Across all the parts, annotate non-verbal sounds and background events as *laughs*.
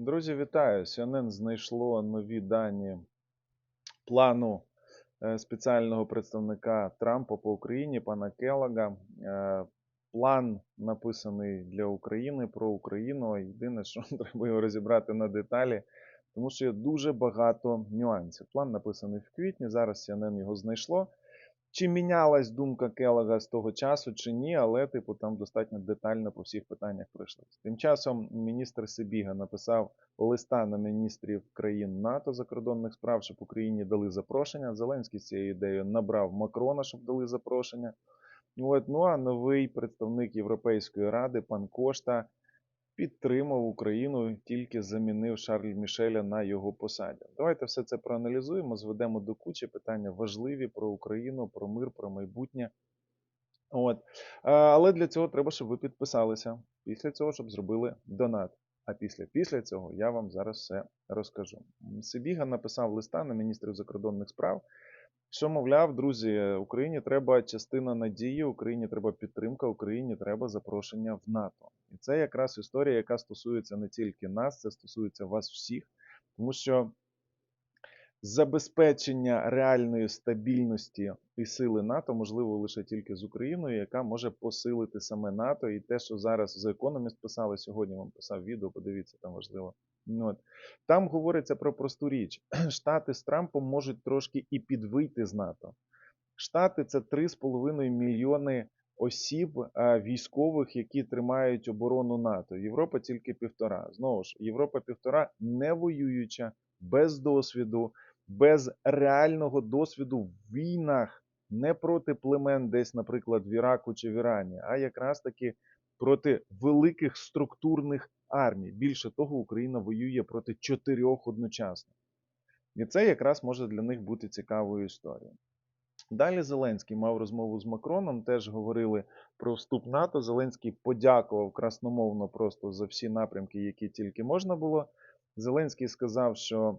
Друзі, вітаю! CNN знайшло нові дані плану е, спеціального представника Трампа по Україні, пана Келлога. Е, План написаний для України про Україну. Єдине, що *laughs* треба його розібрати на деталі, тому що є дуже багато нюансів. План написаний в квітні. Зараз CNN його знайшло. Чи мінялась думка Келлога з того часу, чи ні, але типу там достатньо детально по всіх питаннях пройшлися. Тим часом міністр Сибіга написав листа на міністрів країн НАТО закордонних справ, щоб Україні дали запрошення. Зеленський цією ідеєю набрав Макрона, щоб дали запрошення. От, ну а новий представник Європейської ради, пан Кошта, підтримав Україну, тільки замінив Шарль Мішеля на його посаді. Давайте все це проаналізуємо, зведемо до кучі питання важливі про Україну, про мир, про майбутнє. От. Але для цього треба, щоб ви підписалися. Після цього, щоб зробили донат. А після після цього я вам зараз все розкажу. Сибіга написав листа на міністрів закордонних справ, що, мовляв, друзі, Україні треба частина надії, Україні треба підтримка, Україні треба запрошення в НАТО. І це якраз історія, яка стосується не тільки нас, це стосується вас всіх, тому що забезпечення реальної стабільності і сили НАТО можливо лише тільки з Україною, яка може посилити саме НАТО. І те, що зараз The Economist писали сьогодні, вам писав відео, подивіться, там важливо. Ну, От. Там говориться про просту річ: *clears throat* Штати з Трампом можуть трошки і підвийти з НАТО. Штати це 3,5 мільйони осіб військових, які тримають оборону НАТО. Європа тільки півтора. Знову ж, Європа півтора не воююча, без досвіду, без реального досвіду в війнах не проти племен, десь, наприклад, в Іраку чи в Ірані, а якраз таки проти великих структурних армій. Більше того, Україна воює проти чотирьох одночасно. І це якраз може для них бути цікавою історією. Далі Зеленський мав розмову з Макроном, теж говорили про вступ НАТО. Зеленський подякував красномовно просто за всі напрямки, які тільки можна було. Зеленський сказав, що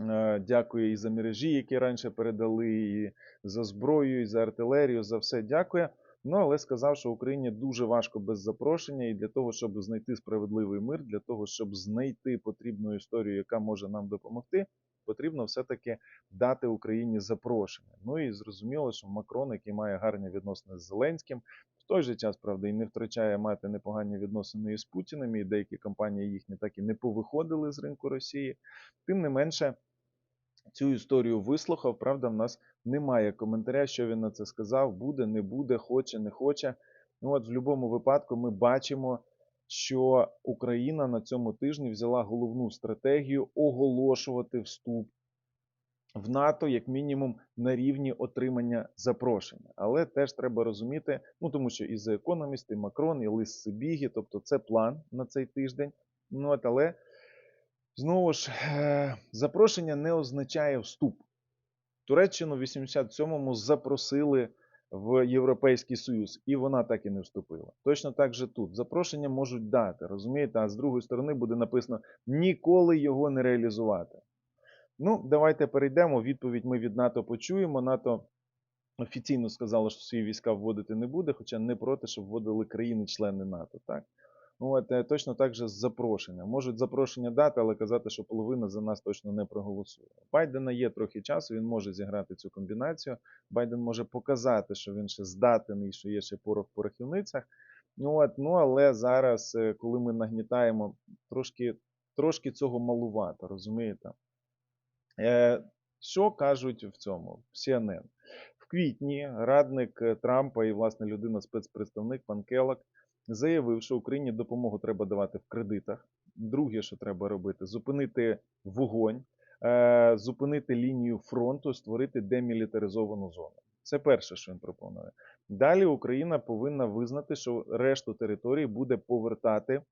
е, дякує і за мережі, які раніше передали, і за зброю, і за артилерію, за все дякує. Ну, але сказав, що Україні дуже важко без запрошення, і для того, щоб знайти справедливий мир, для того, щоб знайти потрібну історію, яка може нам допомогти, потрібно все-таки дати Україні запрошення. Ну і зрозуміло, що Макрон, який має гарні відносини з Зеленським, в той же час, правда, і не втрачає мати непогані відносини із Путіним, і деякі компанії їхні так і не повиходили з ринку Росії. Тим не менше. Цю історію вислухав, правда, в нас немає коментаря, що він на це сказав, буде, не буде, хоче, не хоче. Ну от в будь-якому випадку ми бачимо, що Україна на цьому тижні взяла головну стратегію оголошувати вступ в НАТО, як мінімум, на рівні отримання запрошення. Але теж треба розуміти, ну тому що і The Economist, і Макрон, і Лис Сибігі, тобто це план на цей тиждень. Ну от, але знову ж е, запрошення не означає вступ. Туреччину в 87-му запросили в Європейський Союз, і вона так і не вступила. Точно так же тут. Запрошення можуть дати, розумієте, а з другої сторони буде написано ніколи його не реалізувати. Ну, давайте перейдемо. Відповідь ми від НАТО почуємо. НАТО офіційно сказало, що свої війська вводити не буде, хоча не проти, щоб вводили країни-члени НАТО. так? Ну, от, е, Точно так же з запрошення. Можуть запрошення дати, але казати, що половина за нас точно не проголосує. Байдена є трохи часу, він може зіграти цю комбінацію. Байден може показати, що він ще здатний, що є ще порох в порохівницях. Ну, от, ну, але зараз, е, коли ми нагнітаємо, трошки трошки цього малувато, розумієте? Е, Що кажуть в цьому? CNN. В квітні радник е, Трампа і, власне, людина, спецпредставник пан Келлок, заявив, що Україні допомогу треба давати в кредитах. Друге, що треба робити, зупинити вогонь, е, зупинити лінію фронту, створити демілітаризовану зону. Це перше, що він пропонує. Далі Україна повинна визнати, що решту території буде повертати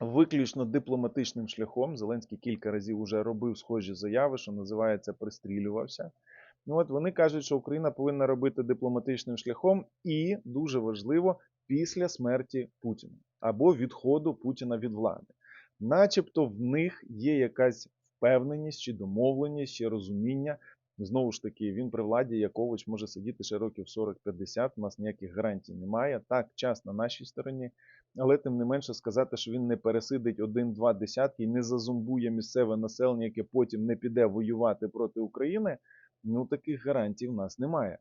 виключно дипломатичним шляхом. Зеленський кілька разів вже робив схожі заяви, що називається пристрілювався. Ну от вони кажуть, що Україна повинна робити дипломатичним шляхом, і дуже важливо після смерті Путіна або відходу Путіна від влади. Начебто в них є якась впевненість чи домовленість, чи розуміння. Знову ж таки, він при владі Якович може сидіти ще років 40-50, у нас ніяких гарантій немає. Так, час на нашій стороні. але тим не менше сказати, що він не пересидить один-два десятки і не зазумбує місцеве населення, яке потім не піде воювати проти України. Ну таких гарантій в нас немає.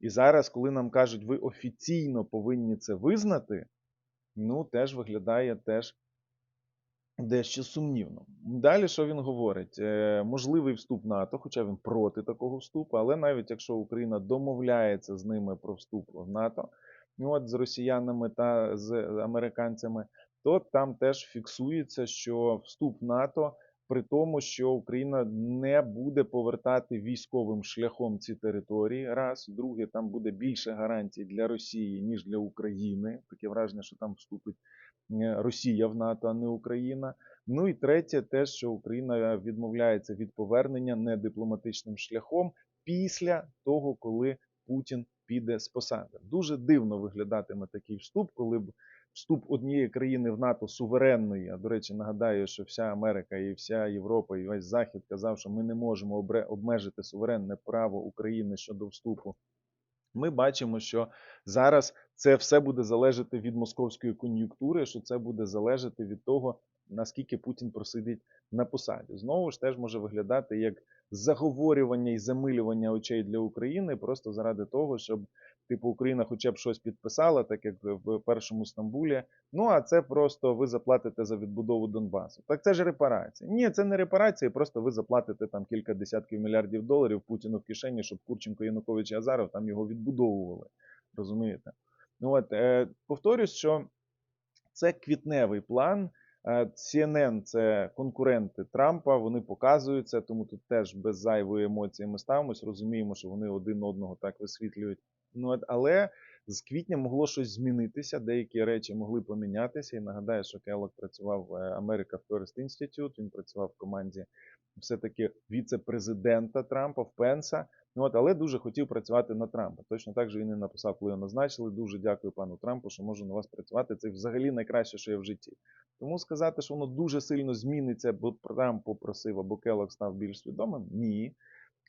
І зараз, коли нам кажуть, ви офіційно повинні це визнати, ну теж виглядає теж дещо сумнівно. Далі що він говорить? Е, можливий вступ НАТО, хоча він проти такого вступу, але навіть якщо Україна домовляється з ними про вступ в НАТО, ну от з росіянами та з американцями, то там теж фіксується, що вступ НАТО. При тому, що Україна не буде повертати військовим шляхом ці території, раз друге, там буде більше гарантій для Росії ніж для України. Таке враження, що там вступить е, Росія в НАТО, а не Україна. Ну і третє, те, що Україна відмовляється від повернення недипломатичним шляхом після того, коли Путін піде з посади. Дуже дивно виглядатиме такий вступ, коли б вступ однієї країни в НАТО суверенної. А до речі, нагадаю, що вся Америка і вся Європа і весь Захід казав, що ми не можемо обмежити суверенне право України щодо вступу. Ми бачимо, що зараз це все буде залежати від московської кон'юнктури, що це буде залежати від того, наскільки Путін просидить на посаді. Знову ж теж може виглядати як заговорювання і замилювання очей для України просто заради того, щоб типу Україна хоча б щось підписала, так як в першому Стамбулі. Ну а це просто ви заплатите за відбудову Донбасу. Так це ж репарація. Ні, це не репарація, просто ви заплатите там кілька десятків мільярдів доларів Путіну в кишені, щоб Курченко, Янукович і Азаров там його відбудовували. Розумієте? Ну от е, повторюсь, що це квітневий план. Е, CNN – це конкуренти Трампа, вони показують це, тому тут теж без зайвої емоції ми ставимось, розуміємо, що вони один одного так висвітлюють. Ну, але з квітня могло щось змінитися, деякі речі могли помінятися. І нагадаю, що Келлог працював в America First Institute, він працював в команді все-таки віце-президента Трампа в Пенса. Ну, от, але дуже хотів працювати на Трампа. Точно так же він і написав, коли його назначили. Дуже дякую пану Трампу, що можу на вас працювати. Це взагалі найкраще, що є в житті. Тому сказати, що воно дуже сильно зміниться, бо Трамп попросив, або Келлог став більш свідомим, ні.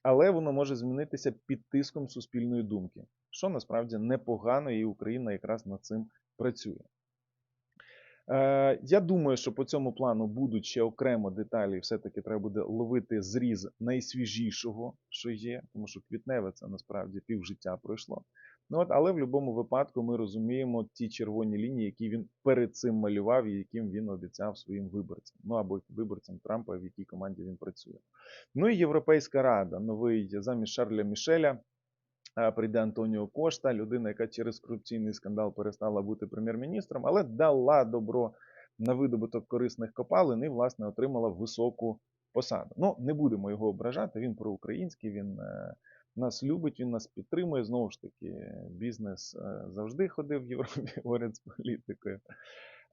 Але воно може змінитися під тиском суспільної думки, що насправді непогано, і Україна якраз над цим працює. Е, я думаю, що по цьому плану будуть ще окремо деталі, все-таки треба буде ловити зріз найсвіжішого, що є, тому що квітневе це насправді півжиття пройшло. Ну от, Але в будь-якому випадку ми розуміємо ті червоні лінії, які він перед цим малював і яким він обіцяв своїм виборцям. Ну або виборцям Трампа, в якій команді він працює. Ну і Європейська Рада, новий замість Шарля Мішеля. Прийде Антоніо Кошта, людина, яка через корупційний скандал перестала бути прем'єр-міністром, але дала добро на видобуток корисних копалин і, власне, отримала високу посаду. Ну, не будемо його ображати. Він проукраїнський, він е, нас любить, він нас підтримує. Знову ж таки, бізнес е, завжди ходив в Європі *laughs* поряд з політикою.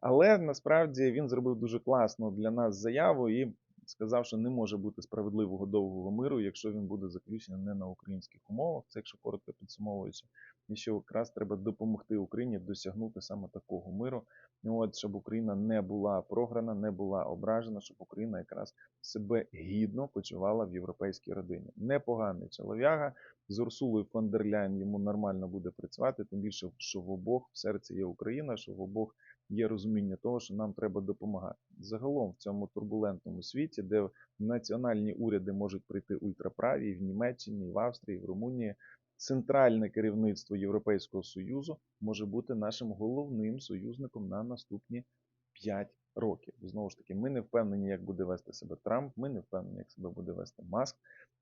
Але насправді він зробив дуже класну для нас заяву і сказав, що не може бути справедливого довгого миру, якщо він буде заключений не на українських умовах. Це якщо коротко підсумовуючи, і що якраз треба допомогти Україні досягнути саме такого миру. От щоб Україна не була програна, не була ображена, щоб Україна якраз себе гідно почувала в європейській родині. Непоганий чолов'яга з Урсулою фон дер Ляйн йому нормально буде працювати, тим більше, що в обох в серці є Україна, що в обох є розуміння того, що нам треба допомагати. Загалом в цьому турбулентному світі, де національні уряди можуть прийти ультраправі в Німеччині, в Австрії, в Румунії. Центральне керівництво Європейського Союзу може бути нашим головним союзником на наступні 5 років. Знову ж таки, ми не впевнені, як буде вести себе Трамп, ми не впевнені, як себе буде вести Маск.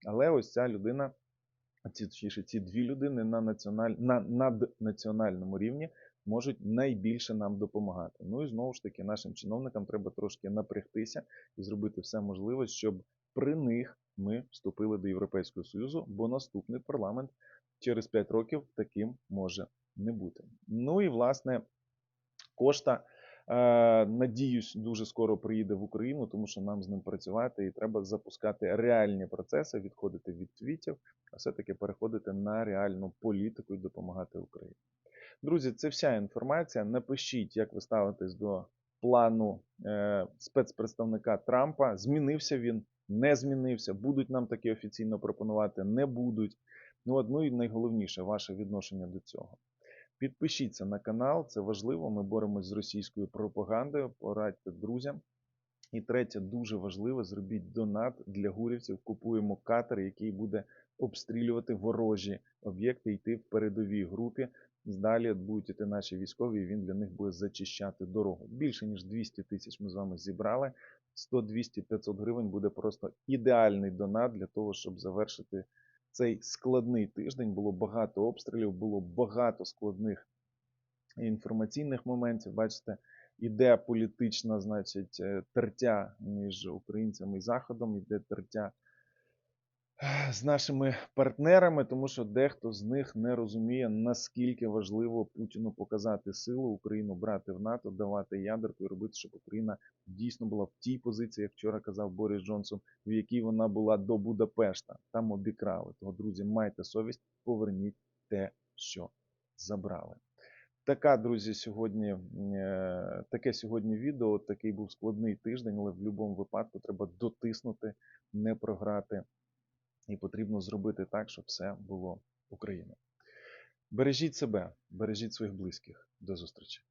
Але ось ця людина, ці точніше, ці дві людини на національ... на наднаціональному рівні можуть найбільше нам допомагати. Ну і знову ж таки, нашим чиновникам треба трошки напрягтися і зробити все можливе, щоб при них ми вступили до Європейського Союзу, бо наступний парламент через 5 років таким може не бути. Ну і власне кошта. Надіюсь, дуже скоро приїде в Україну, тому що нам з ним працювати і треба запускати реальні процеси, відходити від твітів, а все-таки переходити на реальну політику і допомагати Україні. Друзі, це вся інформація. Напишіть, як ви ставитесь до плану е, спецпредставника Трампа. Змінився він, не змінився. Будуть нам такі офіційно пропонувати, не будуть. Ну, от, ну і найголовніше ваше відношення до цього. Підпишіться на канал, це важливо. Ми боремось з російською пропагандою. Порадьте друзям. І третє, дуже важливе, зробіть донат для гурівців. Купуємо катер, який буде обстрілювати ворожі об'єкти, йти в передовій групі. Далі будуть іти наші військові, і він для них буде зачищати дорогу. Більше ніж 200 тисяч ми з вами зібрали. 100, 200, 500 гривень буде просто ідеальний донат для того, щоб завершити цей складний тиждень. Було багато обстрілів, було багато складних інформаційних моментів. Бачите, іде політична, значить, е, тертя між українцями і Заходом, іде тертя з нашими партнерами, тому що дехто з них не розуміє, наскільки важливо Путіну показати силу, Україну брати в НАТО, давати ядерку і робити, щоб Україна дійсно була в тій позиції, як вчора казав Борис Джонсон, в якій вона була до Будапешта. Там обікрали. Того, друзі, майте совість, поверніть те, що забрали. Така, друзі, сьогодні е, таке сьогодні відео. Такий був складний тиждень, але в будь-якому випадку треба дотиснути, не програти. І потрібно зробити так, щоб все було Україна. Бережіть себе, бережіть своїх близьких. До зустрічі.